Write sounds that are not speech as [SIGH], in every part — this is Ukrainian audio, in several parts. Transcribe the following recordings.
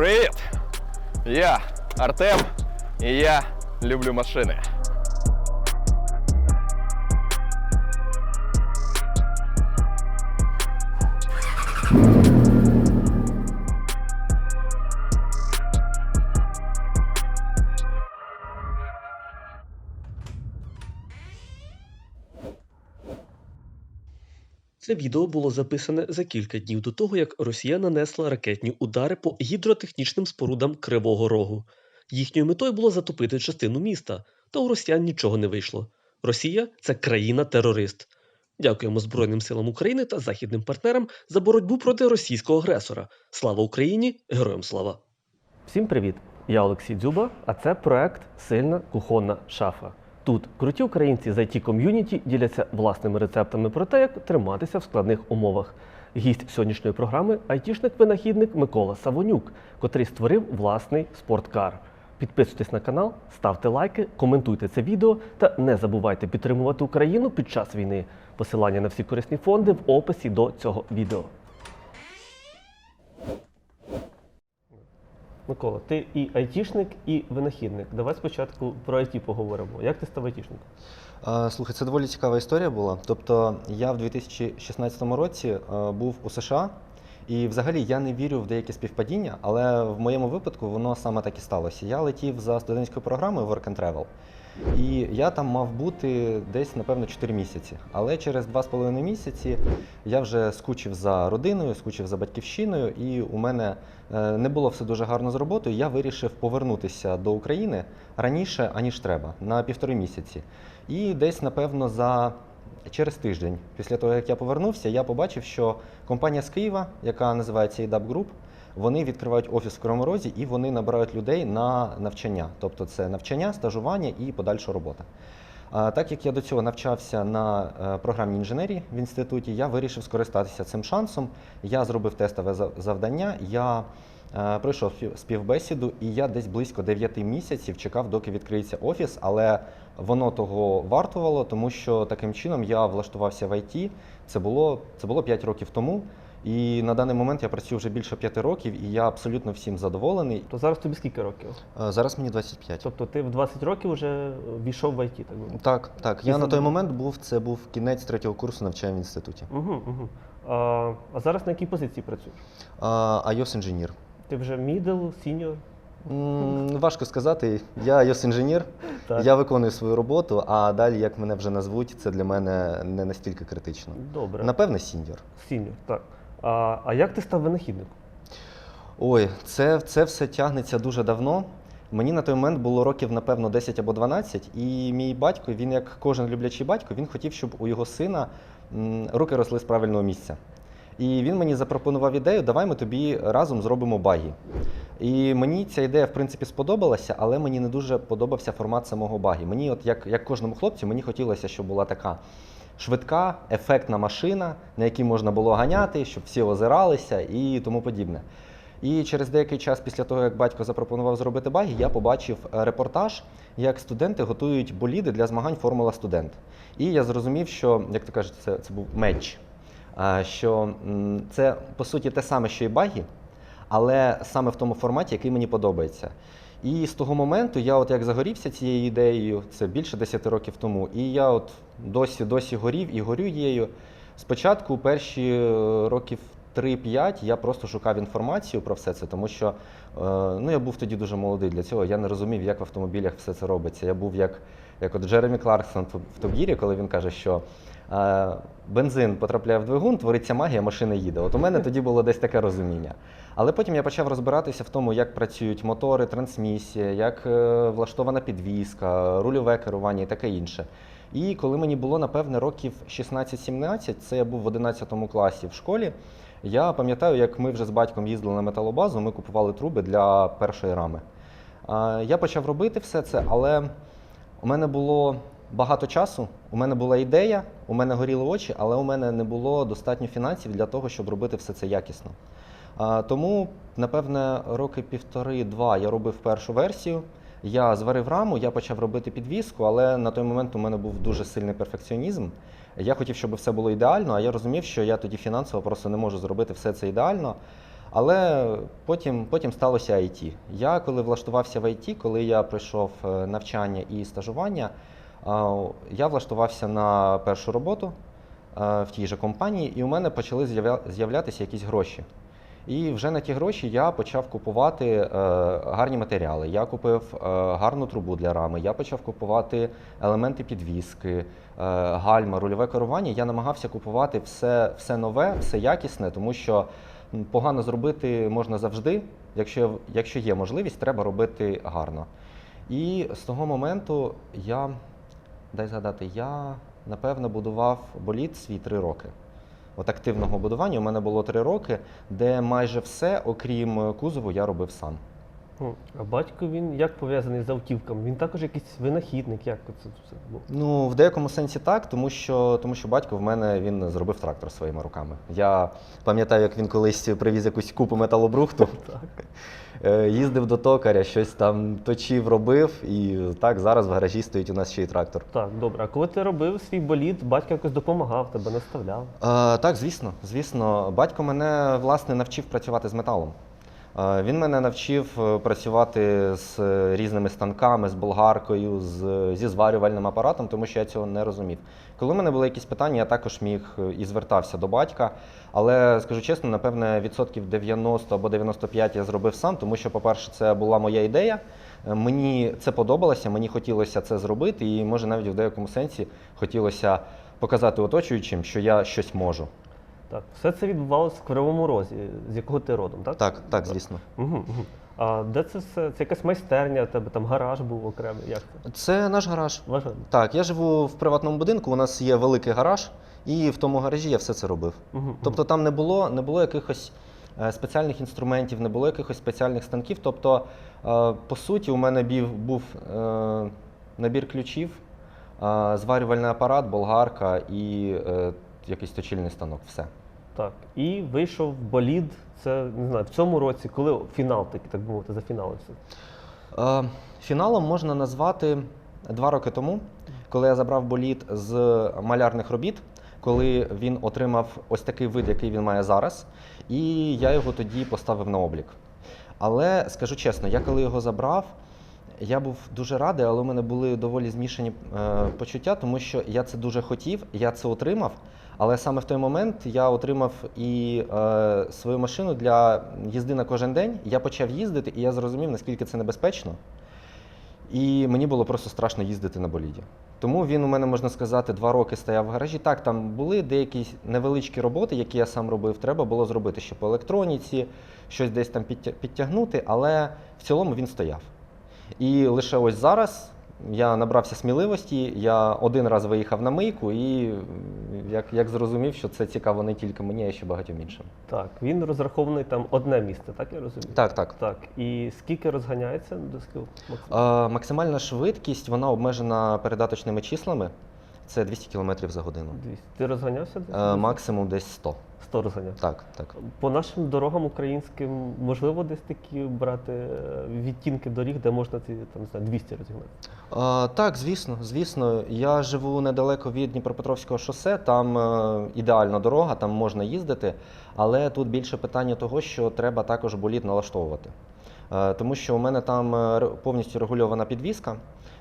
Привіт! Я Артем, і я люблю машини. Це відео було записане за кілька днів до того, як Росія нанесла ракетні удари по гідротехнічним спорудам Кривого Рогу. Їхньою метою було затопити частину міста, та у росіян нічого не вийшло. Росія це країна-терорист. Дякуємо Збройним силам України та західним партнерам за боротьбу проти російського агресора. Слава Україні! Героям слава! Всім привіт! Я Олексій Дзюба, а це проект Сильна кухонна шафа. Тут круті українці з it ком'юніті діляться власними рецептами про те, як триматися в складних умовах. Гість сьогоднішньої програми айтішник-винахідник Микола Савонюк, котрий створив власний спорткар. Підписуйтесь на канал, ставте лайки, коментуйте це відео та не забувайте підтримувати Україну під час війни. Посилання на всі корисні фонди в описі до цього відео. Микола, ти і айтішник, і винахідник. Давай спочатку про айті поговоримо. Як ти став айтішником? Слухай, це доволі цікава історія була. Тобто я в 2016 році е, був у США, і взагалі я не вірю в деякі співпадіння, але в моєму випадку воно саме так і сталося. Я летів за студентською програмою Work and Travel. І я там мав бути десь, напевно, 4 місяці. Але через 2,5 місяці я вже скучив за родиною, скучив за батьківщиною, і у мене е, не було все дуже гарно з роботою. Я вирішив повернутися до України раніше, аніж треба, на півтори місяці. І десь, напевно, за через тиждень, після того, як я повернувся, я побачив, що компанія з Києва, яка називається EDAP Group, вони відкривають офіс в Кривому Розі і вони набирають людей на навчання. Тобто це навчання, стажування і подальша робота. Так як я до цього навчався на е, програмній інженерії в інституті, я вирішив скористатися цим шансом. Я зробив тестове завдання, я е, пройшов спів- співбесіду, і я десь близько 9 місяців чекав, доки відкриється офіс, але воно того вартувало, тому що таким чином я влаштувався в ІТ. Це було, це було 5 років тому. І на даний момент я працюю вже більше 5 років, і я абсолютно всім задоволений. То зараз тобі скільки років? Е, Зараз мені 25. Тобто ти в 20 років вже війшов в ІТ, так би мовити? Так, так. Я на той момент був, це був кінець третього курсу навчання в інституті. Угу, угу. А, а зараз на якій позиції працюєш? А, iOS інженір. Ти вже middle, senior? М, Важко сказати. Я iOS інженір, я виконую свою роботу, а далі, як мене вже назвуть, це для мене не настільки критично. Добре. Напевне, сіньор. Senior, так. А, а як ти став винахідником? Ой, це, це все тягнеться дуже давно. Мені на той момент було років, напевно, 10 або 12, і мій батько, він, як кожен люблячий батько, він хотів, щоб у його сина руки росли з правильного місця. І він мені запропонував ідею, давай ми тобі разом зробимо багі. І мені ця ідея, в принципі, сподобалася, але мені не дуже подобався формат самого багі. Мені, от як, як кожному хлопцю, мені хотілося, щоб була така швидка, ефектна машина, на якій можна було ганяти, щоб всі озиралися і тому подібне. І через деякий час після того, як батько запропонував зробити багі, я побачив е, репортаж, як студенти готують боліди для змагань Формула студент. І я зрозумів, що, як то кажуть, це, це був меч. а, Що це по суті те саме, що і багі, але саме в тому форматі, який мені подобається. І з того моменту я от як загорівся цією ідеєю, це більше 10 років тому, і я от досі досі горів і горю її. Спочатку перші е, років 3-5 я просто шукав інформацію про все це, тому що е, ну, я був тоді дуже молодий для цього. Я не розумів, як в автомобілях все це робиться. Я був як, як от Джеремі Кларксон в Топ-Гірі, коли він каже, що бензин потрапляє в двигун, твориться магія, машина їде. От у мене тоді було десь таке розуміння. Але потім я почав розбиратися в тому, як працюють мотори, трансмісія, як е, влаштована підвізка, рульове керування і таке інше. І коли мені було, напевне, років 16-17, це я був в 11 класі в школі. Я пам'ятаю, як ми вже з батьком їздили на металобазу, ми купували труби для першої рами. Я почав робити все це, але у мене було багато часу, у мене була ідея, у мене горіли очі, але у мене не було достатньо фінансів для того, щоб робити все це якісно. Тому, напевне, роки півтори-два я робив першу версію. Я зварив раму, я почав робити підвіску, але на той момент у мене був дуже сильний перфекціонізм. Я хотів, щоб все було ідеально, а я розумів, що я тоді фінансово просто не можу зробити все це ідеально. Але потім, потім сталося IT. Я коли влаштувався в IT, коли я пройшов е, навчання і стажування, я влаштувався на першу роботу е, в тій же компанії, і у мене почали з'являтися якісь гроші. І вже на ті гроші я почав купувати е, гарні матеріали. Я купив е, гарну трубу для рами, я почав купувати елементи підвіски, гальма, рульове керування. Я намагався купувати все, все нове, все якісне, тому що погано зробити можна завжди. Якщо, якщо є можливість, треба робити гарно. І з того моменту я, дай згадати, я напевно будував боліт свій три роки. От активного будування у мене було три роки, де майже все, окрім е, кузову, я робив сам. А батько він як пов'язаний з автівками? Він також якийсь винахідник, як це все було? Ну, в деякому сенсі так, тому що, тому що батько в мене він зробив трактор своїми руками. Я пам'ятаю, як він колись привіз якусь купу металобрухту, Так. Е, їздив до токаря, щось там точив, робив, і так зараз в гаражі стоїть у нас ще й трактор. Так, добре. А коли ти робив свій боліт, батько якось допомагав, тебе наставляв. Е, так, звісно, звісно. Батько мене власне навчив працювати з металом. Е, Він мене навчив е, працювати з різними станками, з болгаркою, з, зі зварювальним апаратом, тому що я цього не розумів. Коли в мене були якісь питання, я також міг е, і звертався до батька. Але скажу чесно, напевне, відсотків 90 або 95 я зробив сам, тому що, по-перше, це була моя ідея. Е, Мені це подобалося, мені хотілося це зробити, і може навіть в деякому сенсі хотілося показати оточуючим, що я щось можу. Так, все це відбувалося в Кривому Розі, з якого ти родом, так? Так, так, звісно. Угу, угу. А де це все? Це якась майстерня, у тебе там гараж був окремий. Як це? Це наш гараж. Важливо. Так, я живу в приватному будинку, у нас є великий гараж, і в тому гаражі я все це робив. Угу, Тобто там не було, не було якихось е, спеціальних інструментів, не було якихось спеціальних станків. Тобто, е, по суті, у мене бів, був е, набір ключів, зварювальний апарат, болгарка і якийсь точильний станок. Все. Так. І вийшов болід. Це не знаю, в цьому році, коли фінал такий, так би мовити, зафіналився. Е, Фіналом можна назвати два роки тому, коли я забрав боліт з малярних робіт, коли він отримав ось такий вид, який він має зараз, і я його тоді поставив на облік. Але скажу чесно, я коли його забрав, я був дуже радий, але у мене були доволі змішані е, почуття, тому що я це дуже хотів, я це отримав. Але саме в той момент я отримав і е, свою машину для їзди на кожен день. Я почав їздити, і я зрозумів, наскільки це небезпечно. І мені було просто страшно їздити на боліді. Тому він у мене, можна сказати, два роки стояв в гаражі. Так, там були деякі невеличкі роботи, які я сам робив. Треба було зробити ще по електроніці, щось десь там підтягнути, але в цілому він стояв. І лише ось зараз я набрався сміливості, я один раз виїхав на мийку і як, як зрозумів, що це цікаво не тільки мені, а й ще багатьом іншим. Так, він розрахований там одне місце, так я розумію? Так, так. Так. І скільки розганяється до скільки? Е, максимальна швидкість вона обмежена передаточними числами. Це 200 км за годину. 200. Ти розганявся десь? Е, максимум десь 100. 100 розганяв. Так, так. По нашим дорогам українським можливо десь такі брати е, відтінки доріг, де можна ці там не знаю, 200 розігнати. Е, так, звісно, звісно. Я живу недалеко від Дніпропетровського шосе, там е, ідеальна дорога, там можна їздити, але тут більше питання того, що треба також боліт налаштовувати. Е, тому що у мене там е, ре- повністю регульована підвізка.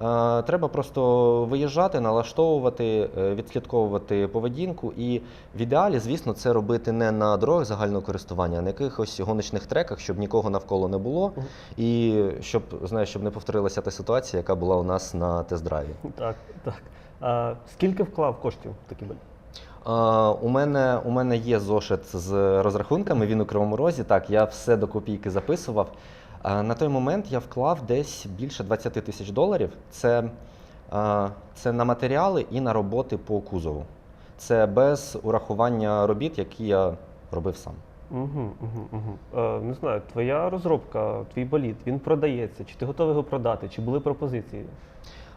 Е, Треба просто виїжджати, налаштовувати, е, відслідковувати поведінку. І в ідеалі, звісно, це робити не на дорогах загального користування, а на якихось гоночних треках, щоб нікого навколо не було. І щоб знаєш, щоб не повторилася та ситуація, яка була у нас на тест-драйві. Так, так. А скільки вклав коштів такі болі? У, мене, у мене є зошит з розрахунками, він у Кривому Розі. Так, я все до копійки записував. А, на той момент я вклав десь більше 20 тисяч доларів. Це, це на матеріали і на роботи по кузову. Це без урахування робіт, які я робив сам. Угу, угу, угу. Е, не знаю, твоя розробка, твій болід, він продається. Чи ти готовий його продати? Чи були пропозиції?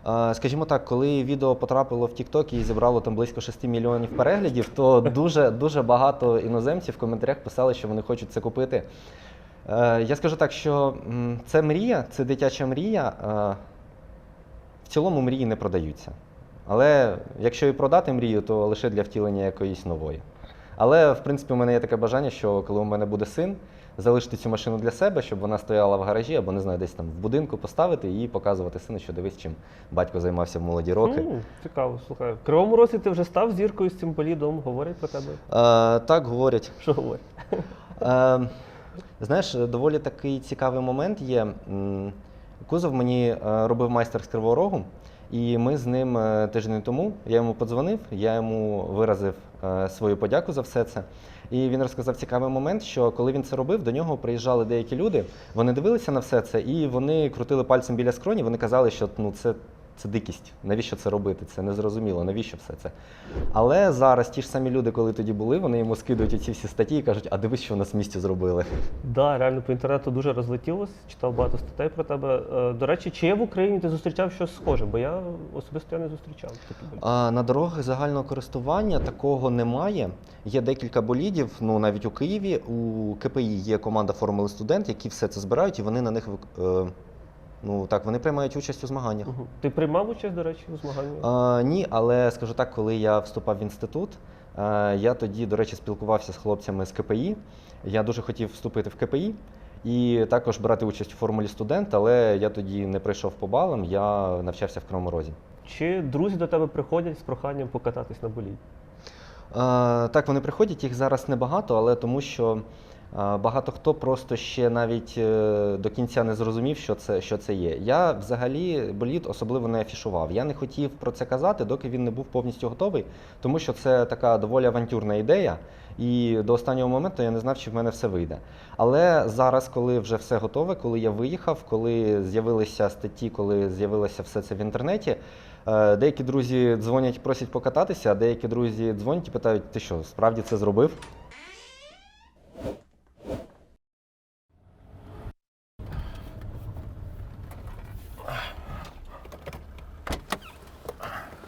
Е, Скажімо так, коли відео потрапило в TikTok і зібрало там близько 6 мільйонів переглядів, то [LAUGHS] дуже дуже багато іноземців в коментарях писали, що вони хочуть це купити. Е, Я скажу так, що це мрія, це дитяча мрія. Е, В цілому мрії не продаються. Але якщо і продати мрію, то лише для втілення якоїсь нової. Але в принципі у мене є таке бажання, що коли у мене буде син, залишити цю машину для себе, щоб вона стояла в гаражі або не знаю, десь там в будинку поставити і показувати сину, що дивись, чим батько займався в молоді роки. М, цікаво, слухай. В Кривому Розі ти вже став зіркою з цим болідом, говорять про тебе. Е, так говорять. Що говорять? Е, знаєш, доволі такий цікавий момент є. Кузов мені е, робив майстер з Кривого Рогу, і ми з ним е, тиждень тому я йому подзвонив, я йому виразив е, свою подяку за все це. І він розказав цікавий момент, що коли він це робив, до нього приїжджали деякі люди, вони дивилися на все це, і вони крутили пальцем біля скроні, вони казали, що ну, це, це дикість. Навіщо це робити? Це незрозуміло, навіщо все це? Але зараз ті ж самі люди, коли тоді були, вони йому скидують ці всі статті і кажуть, а дивись, що у нас в місті зробили. Да, реально по інтернету дуже розлетілось, читав багато статей про тебе. Е, До речі, чи є в Україні ти зустрічав щось схоже? Бо я особисто я не зустрічав. А на дорогах загального користування такого немає. Є декілька болідів. Ну навіть у Києві у КПІ є команда Формули студент, які все це збирають, і вони на них е, ну так вони приймають участь у змаганнях. Мгм. Ти приймав участь, до речі, у змаганні? А, ні, але скажу так, коли я вступав в інститут, е, я тоді, до речі, спілкувався з хлопцями з КПІ. Я дуже хотів вступити в КПІ і також брати участь у формулі студент, але я тоді не прийшов по балам, я навчався в Кривому Розі. Чи друзі до тебе приходять з проханням покататись на боліді? Е, Так, вони приходять, їх зараз небагато, але тому що багато хто просто ще навіть е, до кінця не зрозумів, що це, що це є. Я взагалі боліт особливо не афішував. Я не хотів про це казати, доки він не був повністю готовий, тому що це така доволі авантюрна ідея. І до останнього моменту я не знав, чи в мене все вийде. Але зараз, коли вже все готове, коли я виїхав, коли з'явилися статті, коли з'явилося все це в інтернеті, Е, Деякі друзі дзвонять, просять покататися, а деякі друзі дзвонять і питають, ти що, справді це зробив?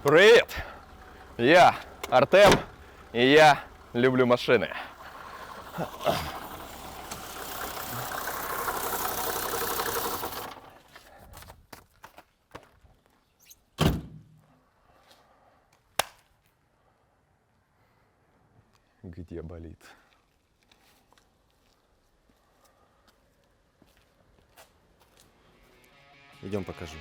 Привіт! Я Артем, і я люблю машини. Где болит? Йдемо покажу.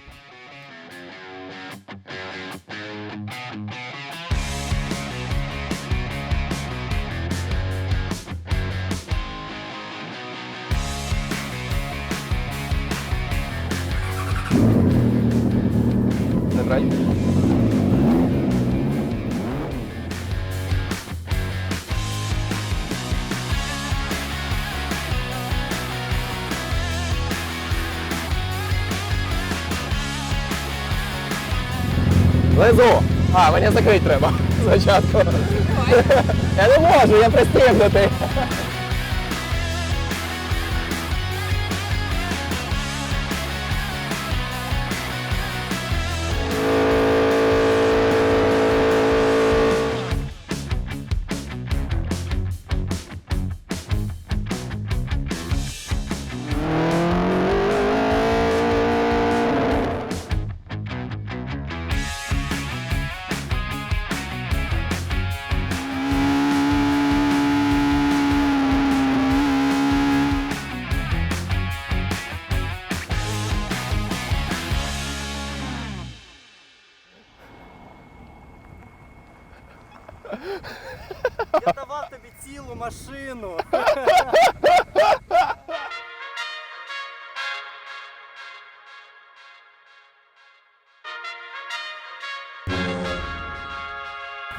Лезу! А, мені закрити треба [LAUGHS] спочатку. [LAUGHS] Я не можу, я пристебнутий.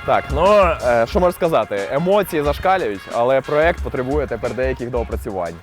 Так, ну е, що можу сказати? Емоції зашкалюють, але проект потребує тепер деяких доопрацювань.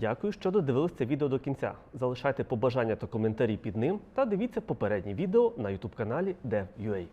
Дякую, що додивились це відео до кінця. Залишайте побажання та коментарі під ним та дивіться попередні відео на YouTube каналі DevUA.